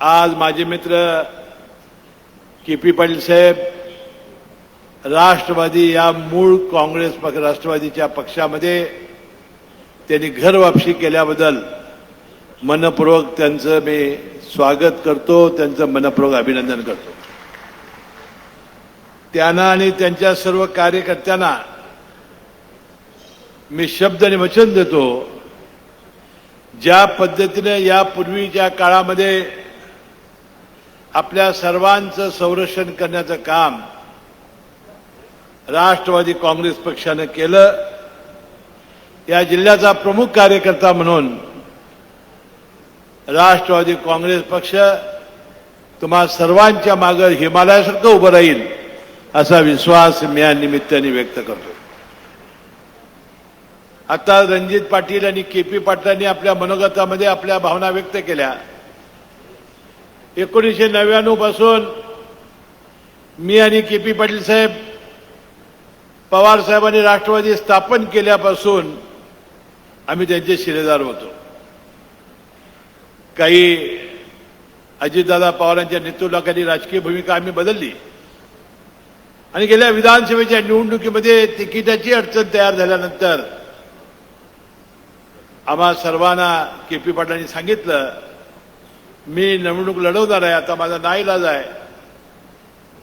आज माझे मित्र के पी पाटील साहेब राष्ट्रवादी या मूळ काँग्रेस पक्ष राष्ट्रवादीच्या पक्षामध्ये त्यांनी घर वापसी केल्याबद्दल मनपूर्वक त्यांचं मी स्वागत करतो त्यांचं मनपूर्वक अभिनंदन करतो. त्यांना आणि त्यांच्या सर्व कार्यकर्त्यांना मी शब्द आणि वचन देतो ज्या पद्धतीने यापूर्वीच्या काळामध्ये आपल्या सर्वांचं संरक्षण करण्याचं काम राष्ट्रवादी काँग्रेस पक्षानं केलं. या जिल्ह्याचा प्रमुख कार्यकर्ता म्हणून राष्ट्रवादी काँग्रेस पक्ष तुम्हा सर्वांच्या मागे हिमालयासारखं उभं राहील असा विश्वास मी या निमित्ताने व्यक्त करतो. आता रणजित पाटील आणि के पी पाटलांनी आपल्या मनोगतामध्ये आपल्या भावना व्यक्त केल्या. एकोणीसशे नव्याण्णवपासून मी आणि के पी पाटील साहेब पवार साहेबांनी राष्ट्रवादी स्थापन केल्यापासून आम्ही त्यांचे शिलेदार होतो. काही अजितदादा पवारांच्या नेतृत्वाखाली राजकीय भूमिका आम्ही बदलली. आणि गेल्या विधानसभेच्या निवडणुकीमध्ये तिकिटाची अडचण तयार झाल्यानंतर आम्हा सर्वांना के पी पाटलांनी सांगितलं मी निवडणूक लढवणार आहे आता माझा नाईलाज आहे.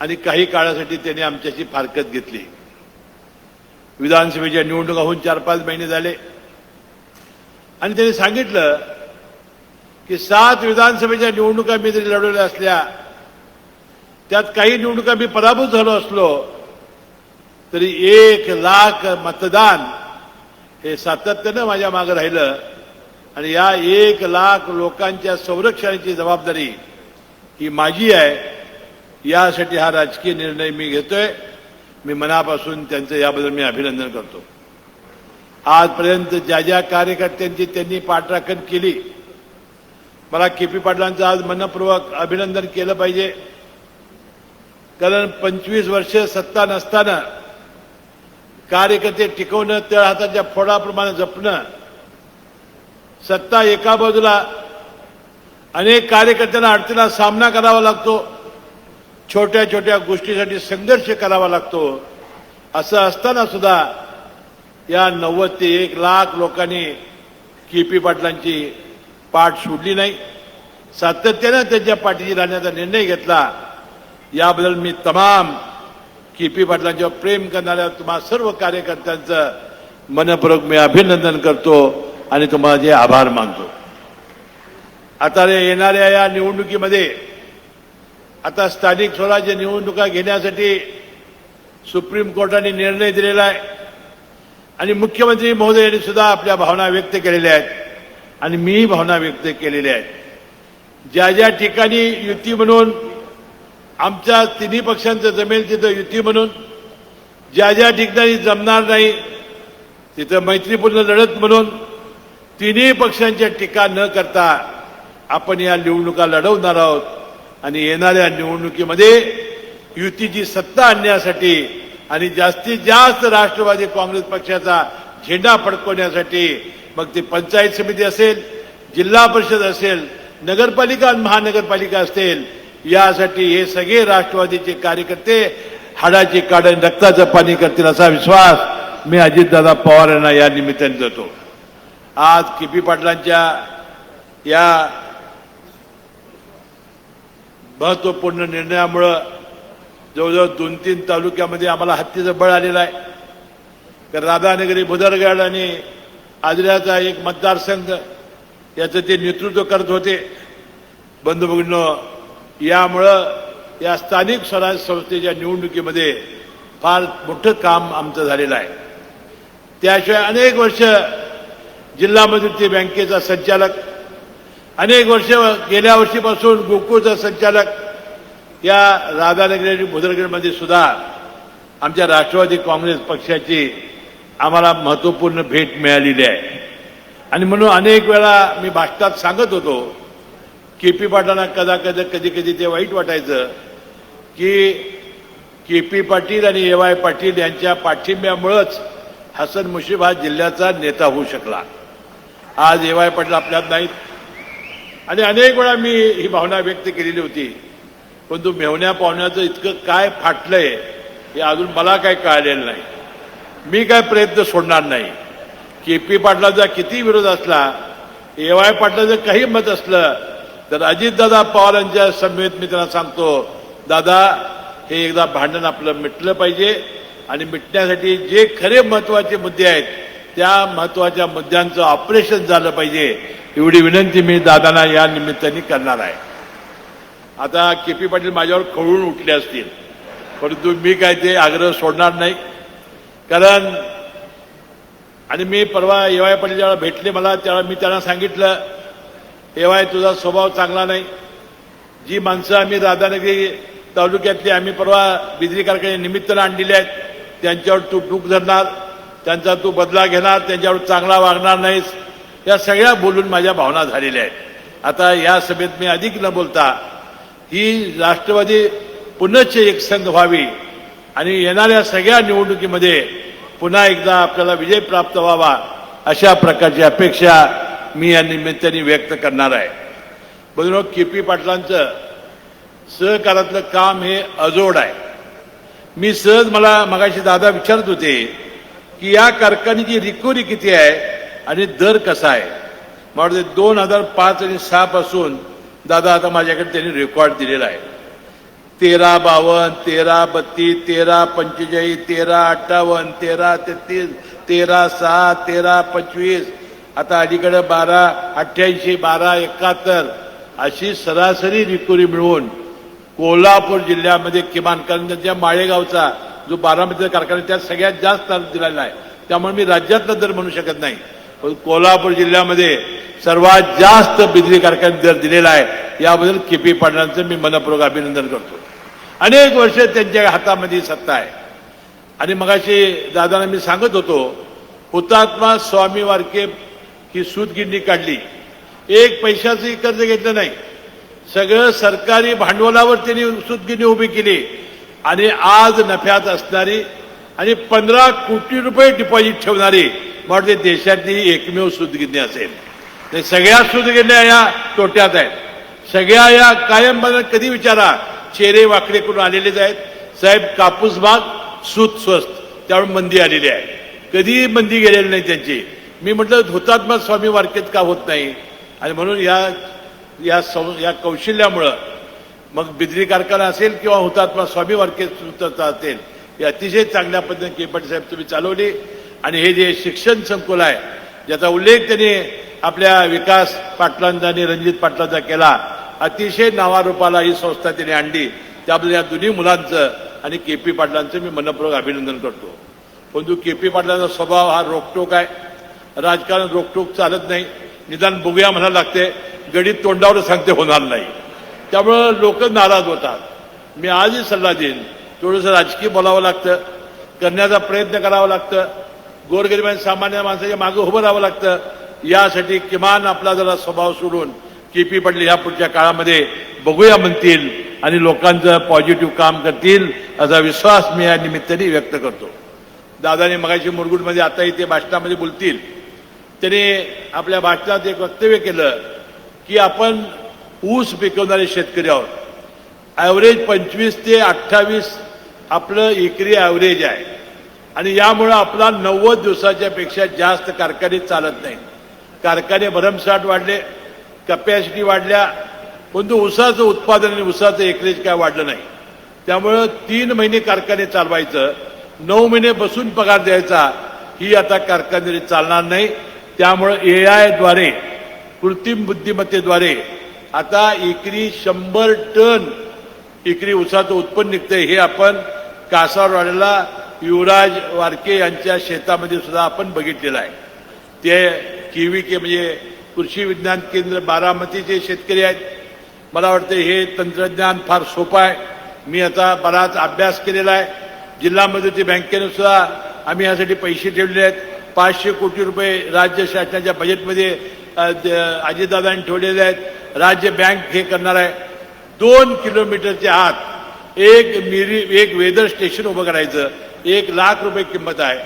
आणि काही काळासाठी त्यांनी आमच्याशी फारकत घेतली. विधानसभेच्या निवडणुका होऊन चार पाच महिने झाले. आणि त्यांनी सांगितलं की सात विधानसभेच्या निवडणुका मी जरी लढवल्या असल्या त्यात काही निवडणुका मी पराभूत झालो असलो तरी एक लाख मतदान हे सातत्यानं माझ्या मागं राहिलं. आणि या एक लाख लोकांच्या संरक्षणाची जबाबदारी ही माझी आहे. यासाठी हा राजकीय निर्णय मी घेतोय. मी मनापासून त्यांचं याबद्दल मी अभिनंदन करतो. आजपर्यंत ज्या ज्या कार्यकर्त्यांची त्यांनी पाठराखण केली मला के पी पाटलांचं आज मनपूर्वक अभिनंदन केलं पाहिजे. कारण पंचवीस वर्ष सत्ता नसताना कार्यकर्ते टिकवणं त्या हाताच्या फोडाप्रमाणे जपणं सत्ता एका बाजूला अनेक कार्यकर्त्यांना अडचणीला सामना करावा लागतो. छोट्या छोट्या गोष्टीसाठी संघर्ष करावा लागतो. असं असताना सुद्धा या नव्वद ते एक लाख लोकांनी के पी पाटलांची पाठ सोडली नाही. सातत्यानं त्यांच्या पाठीशी राहण्याचा निर्णय घेतला. याबद्दल मी तमाम के पी पाटलांच्यावर प्रेम करणाऱ्या तुम्हा सर्व कार्यकर्त्यांचं मनपूर्वक मी अभिनंदन करतो. आणि तुम्हाला जे आभार मानतो. आता रे येणाऱ्या या निवडणुकीमध्ये आता स्थानिक स्वराज्य निवडणुका घेण्यासाठी सुप्रीम कोर्टाने निर्णय दिलेला आहे. आणि मुख्यमंत्री महोदय यांनी सुद्धा आपल्या भावना व्यक्त केलेल्या आहेत. आणि मी भावना व्यक्त केलेल्या आहेत. ज्या ज्या ठिकाणी युती म्हणून आमच्या तिन्ही पक्षांचं जमेल तिथं युती म्हणून ज्या ज्या ठिकाणी जमणार नाही तिथं मैत्रीपूर्ण लढत म्हणून तिन्ही पक्षांच्या टीका न करता आपण या निवडणुका लढवणार आहोत. आणि येणाऱ्या निवडणुकीमध्ये युतीची सत्ता आणण्यासाठी आणि जास्तीत जास्त राष्ट्रवादी काँग्रेस पक्षाचा झेंडा फडकवण्यासाठी मग ती पंचायत समिती असेल जिल्हा परिषद असेल नगरपालिका महानगरपालिका असेल यासाठी हे सगळे राष्ट्रवादीचे कार्यकर्ते हाडाची काढण रक्ताचं पाणी करतील असा विश्वास मी अजितदादा पवार यांना या निमित्ताने देतो. आज के पी पाटलांच्या या महत्त्वपूर्ण निर्णयामुळं जवळजवळ दोन तीन तालुक्यामध्ये आम्हाला हत्तीचं बळ आलेलं आहे. तर राधानगरी भुदरगड आणि आजऱ्याचा एक मतदारसंघ याचं ते नेतृत्व करत होते. बंधू भगिनो यामुळं या स्थानिक स्वराज्य संस्थेच्या निवडणुकीमध्ये फार मोठं काम आमचं झालेलं आहे. त्याशिवाय अनेक वर्ष जिल्हा मध्यवर्ती बँकेचा संचालक. अनेक वर्ष गेल्या वर्षीपासून गोकुळचा संचालक. या राधानगरी आणि भुदरगडमध्ये सुद्धा आमच्या राष्ट्रवादी काँग्रेस पक्षाची आम्हाला महत्त्वपूर्ण भेट मिळालेली आहे. आणि म्हणून अनेक वेळा मी भाषणात सांगत होतो के पी पाटलांना कदा कदा कधी कधी ते वाईट वाटायचं की के पी पाटील आणि ए वाय पाटील यांच्या पाठिंब्यामुळंच हसन मुशीफ हा जिल्ह्याचा नेता होऊ शकला. आज ए वाय पाटील आपल्यात नाहीत. आणि अनेक वेळा मी ही भावना व्यक्त केलेली होती. पण तू पाहुण्याचं इतकं काय फाटलंय हे अजून मला काय कळलेलं नाही. मी काय प्रयत्न सोडणार नाही. के पी पाटलाचा किती विरोध असला ए वाय पाटलाचं काही मत असलं तर अजितदादा पवारांच्या समवेत मी त्यांना सांगतो दादा हे एकदा भांडण आपलं मिटलं पाहिजे आणि मिटण्यासाठी जे खरे महत्त्वाचे मुद्दे आहेत त्या महत्त्वाच्या मुद्द्यांचं ऑपरेशन झालं पाहिजे एवढी विनंती मी दादांना या निमित्ताने करणार आहे. आता के पी पाटील माझ्यावर खळून उठले असतील परंतु मी काय ते आग्रह सोडणार नाही. कारण आणि मी परवा एवाय पाटील जेव्हा भेटले मला तेव्हा मी त्यांना सांगितलं एवाय तुझा स्वभाव चांगला नाही. जी माणसं आम्ही राधानगरी तालुक्यातली आम्ही परवा बिजली कारखान्या निमित्तानं आणलेली आहेत त्यांच्यावर तू डूक धरणार. त्यांचा तू बदला घेणार त्यांच्यावर चांगला वागणार नाहीस. या सगळ्या बोलून माझ्या भावना झालेल्या आहेत. आता या सभेत मी अधिक न बोलता ही राष्ट्रवादी पुनश्च एकसंघ व्हावी आणि येणाऱ्या सगळ्या निवडणुकीमध्ये पुन्हा एकदा आपल्याला विजय प्राप्त व्हावा अशा प्रकारची अपेक्षा मी या निमित्ताने व्यक्त करणार आहे. बघून के पी पाटलांचं सहकारातलं काम हे अजोड आहे. मी सहज मला मगाशी दादा विचारत होते की या कारखान्याची रिकव्हरी किती आहे आणि दर कसा आहे? म्हणजे दोन हजार पाच आणि सहा पासून दादा आता माझ्याकडे त्यांनी रेकॉर्ड दिलेला आहे. तेरा बावन्न तेरा बत्तीस तेरा पंचेचाळीस तेरा अठ्ठावन्न तेरा तेहतीस तेरा सहा तेरा पंचवीस आता अलीकडे बारा अठ्ठ्याऐंशी बारा एकाहत्तर अशी सरासरी रिकव्हरी मिळवून कोल्हापूर जिल्ह्यामध्ये किमान कारण त्यांच्या माळेगावचा जो बारामतीचा कारखाना त्या त्यात सगळ्यात जास्त दर दिलेला आहे. त्यामुळे मी राज्यातला दर म्हणू शकत नाही. पण कोल्हापूर जिल्ह्यामध्ये सर्वात जास्त बिजली कारखाने दर दिलेला आहे. याबद्दल के पी पाटलांचं मी मनपूर्वक अभिनंदन करतो. अनेक वर्ष त्यांच्या हातामध्ये सत्ता आहे. आणि मगाशी दादांना मी सांगत होतो हुतात्मा स्वामी वारके ही सूतगिरणी काढली. एक पैशाचंही कर्ज घेतलं नाही. सगळं सरकारी भांडवलावर त्यांनी सूतगिरणी उभी केली. आणि आज नफ्यात असणारी आणि पंधरा कोटी रुपये डिपॉझिट ठेवणारी म्हणजे देशातली एकमेव सूतगिरणी असेल. नाही सगळ्या सूतगिरण्या या तोट्यात आहेत. सगळ्या या कायम बंद कधी विचारा चेहरे वाकडे करून आलेलेच आहेत. साहेब कापूस भाग सूत स्वस्त त्यामुळे मंदी आलेली आहे. कधी मंदी गेलेली नाही त्यांची. मी म्हटलं हुतात्मा स्वामी वारकेत का होत नाही? आणि म्हणून या या सं या कौशल्यामुळं मग बिजली कारखाना असेल किंवा हुतात्मा स्वामी वारके सुतता असेल हे अतिशय चांगल्या पद्धतीने केपट साहेब तुम्ही चालवली. आणि हे जे शिक्षण संकुल आहे ज्याचा उल्लेख त्यांनी आपल्या विकास पाटलांचा आणि रणजित पाटलांचा केला अतिशय नावारूपाला ही संस्था त्यांनी आणली. त्याबद्दल या दोन्ही मुलांचं आणि के पी पाटलांचं मी मनपूर्वक अभिनंदन करतो. परंतु के पी पाटलांचा स्वभाव हा रोकटोक आहे. राजकारण रोकटोक चालत नाही. निदान बघूया म्हणायला लागते गडीत तोंडावर सांगते होणार नाही. त्यामुळं लोक नाराज होतात. मी आजही सल्ला देईन थोडंसं राजकीय बोलावं लागतं करण्याचा प्रयत्न करावा लागतं गोरगरिबांच्या सामान्य माणसाच्या मागं उभं राहावं लागतं. यासाठी किमान आपला जरा स्वभाव सोडून के पी पडले ह्या पुढच्या काळामध्ये बघूया म्हणतील आणि लोकांचं पॉझिटिव्ह काम करतील असा विश्वास मी या निमित्ताने व्यक्त करतो. दादाने मगाशी मुरगुडमध्ये आता इथे भाषणामध्ये बोलतील. त्याने आपल्या भाषणात एक वक्तव्य केलं की आपण ऊस पिकवणारे शेतकरी आहोत. ॲव्हरेज पंचवीस ते अठ्ठावीस आपलं एकरी ॲव्हरेज आहे. आणि यामुळं आपला नव्वद दिवसाच्या पेक्षा जास्त कारखाने चालत नाही कारखाने भरमसाठ वाढले कपॅसिटी वाढल्या परंतु ऊसाचं उत्पादन आणि ऊसाचं एकरेज काय वाढलं नाही. त्यामुळं तीन महिने कारखाने चालवायचं नऊ महिने बसून पगार द्यायचा ही आता कारखानदारी चालणार नाही. त्यामुळं ए आयद्वारे कृत्रिम बुद्धिमत्तेद्वारे आता एकरी शंभर टन एकरी उसाचं उत्पन्न निघतंय. हे आपण कासारवाड्याला युवराज वारके यांच्या शेतामध्ये सुद्धा आपण बघितलेलं आहे. ते किवी के म्हणजे कृषी विज्ञान केंद्र बारामतीचे शेतकरी आहेत मला वाटतं हे तंत्रज्ञान फार सोपं आहे. मी आता बराच अभ्यास केलेला आहे. जिल्हा मदती बँकेनं सुद्धा आम्ही यासाठी पैसे ठेवले आहेत. पाचशे कोटी रुपये राज्य शासनाच्या बजेटमध्ये द- अजितदादांनी ठेवलेले आहेत. राज्य बँक हे करणार आहे. दोन किलोमीटरच्या आत एक मिरी एक वेदर स्टेशन उभं करायचं. एक लाख रुपये किंमत आहे.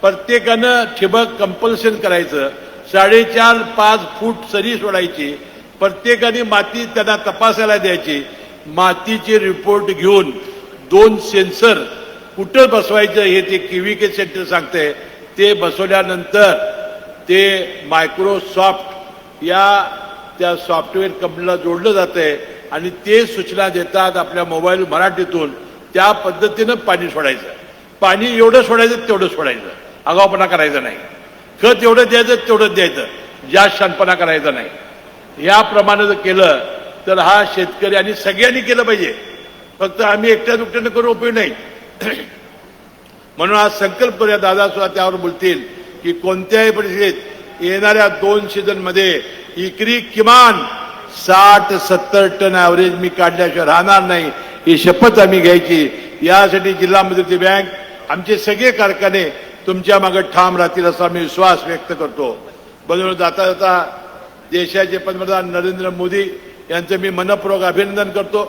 प्रत्येकानं ठिबक कंपल्शन करायचं. साडेचार पाच फूट सरी सोडायची. प्रत्येकाने माती त्यांना तपासायला द्यायची. मातीचे रिपोर्ट घेऊन दोन सेन्सर कुठं बसवायचं हे ते केव्हीके सेंटर सांगते. ते बसवल्यानंतर ते मायक्रोसॉफ्ट या त्या सॉफ्टवेअर कंपनीला जोडलं जातंय आणि ते सूचना देतात आपल्या मोबाईल मराठीतून. त्या पद्धतीनं पाणी सोडायचं. पाणी एवढं सोडायचं तेवढं सोडायचं. आगावपणा करायचा नाही. खत एवढं द्यायचं तेवढं द्यायचं. जास्त शानपणा करायचा नाही. याप्रमाणे जर केलं तर हा शेतकरी आणि सगळ्यांनी केलं पाहिजे. फक्त आम्ही एकट्या दुकट्यानं करून उपयोग नाही. म्हणून आज संकल्प करूया. दादा सुद्धा त्यावर बोलतील की कोणत्याही परिस्थितीत येणाऱ्या दोन सीझनमध्ये इकरी किमान साठ सत्तर टन ॲव्हरेज मी काढल्याशिवाय राहणार नाही. ही शपथ आम्ही घ्यायची. यासाठी जिल्हा मध्यवर्ती बँक आमचे सगळे कारखाने तुमच्या मागे ठाम राहतील असा मी विश्वास व्यक्त करतो. बनवून जाता जाता देशाचे पंतप्रधान नरेंद्र मोदी यांचं मी मनपूर्वक अभिनंदन करतो.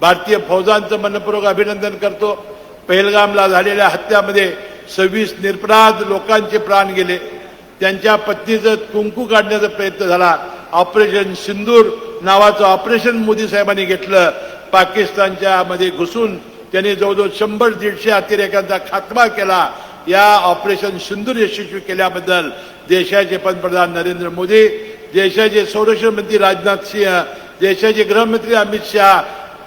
भारतीय फौजांचं मनपूर्वक अभिनंदन करतो. पहलगामला झालेल्या हत्यामध्ये सव्वीस निरपराध लोकांचे प्राण गेले. त्यांच्या पत्नीचं कुंकू काढण्याचा प्रयत्न झाला. ऑपरेशन सिंदूर नावाचं ऑपरेशन मोदी साहेबांनी घेतलं. पाकिस्तानच्या मध्ये घुसून त्यांनी जवळजवळ शंभर दीडशे अतिरेकांचा खात्मा केला. या ऑपरेशन सिंदूर यशस्वी केल्याबद्दल देशाचे पंतप्रधान नरेंद्र मोदी देशाचे संरक्षण मंत्री राजनाथ सिंह देशाचे गृहमंत्री अमित शहा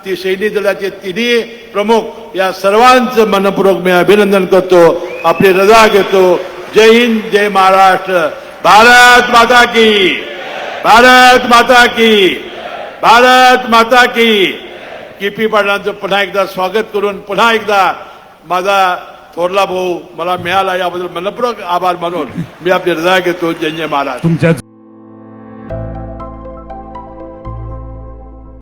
ती सैनिक दलाचे तिन्ही प्रमुख या सर्वांचं मनपूर्वक मी अभिनंदन करतो. आपली रजा घेतो. जय हिंद जय महाराष्ट्र। भारत माता की। भारत माता की। भारत माता की। किपी पाटलांचं पुन्हा एकदा स्वागत करून पुन्हा एकदा माझा थोरला भाऊ मला मिळाला याबद्दल मनपूर्वक आभार मानून मी आपली हृदय घेतो. जय जय महाराज तुमच्या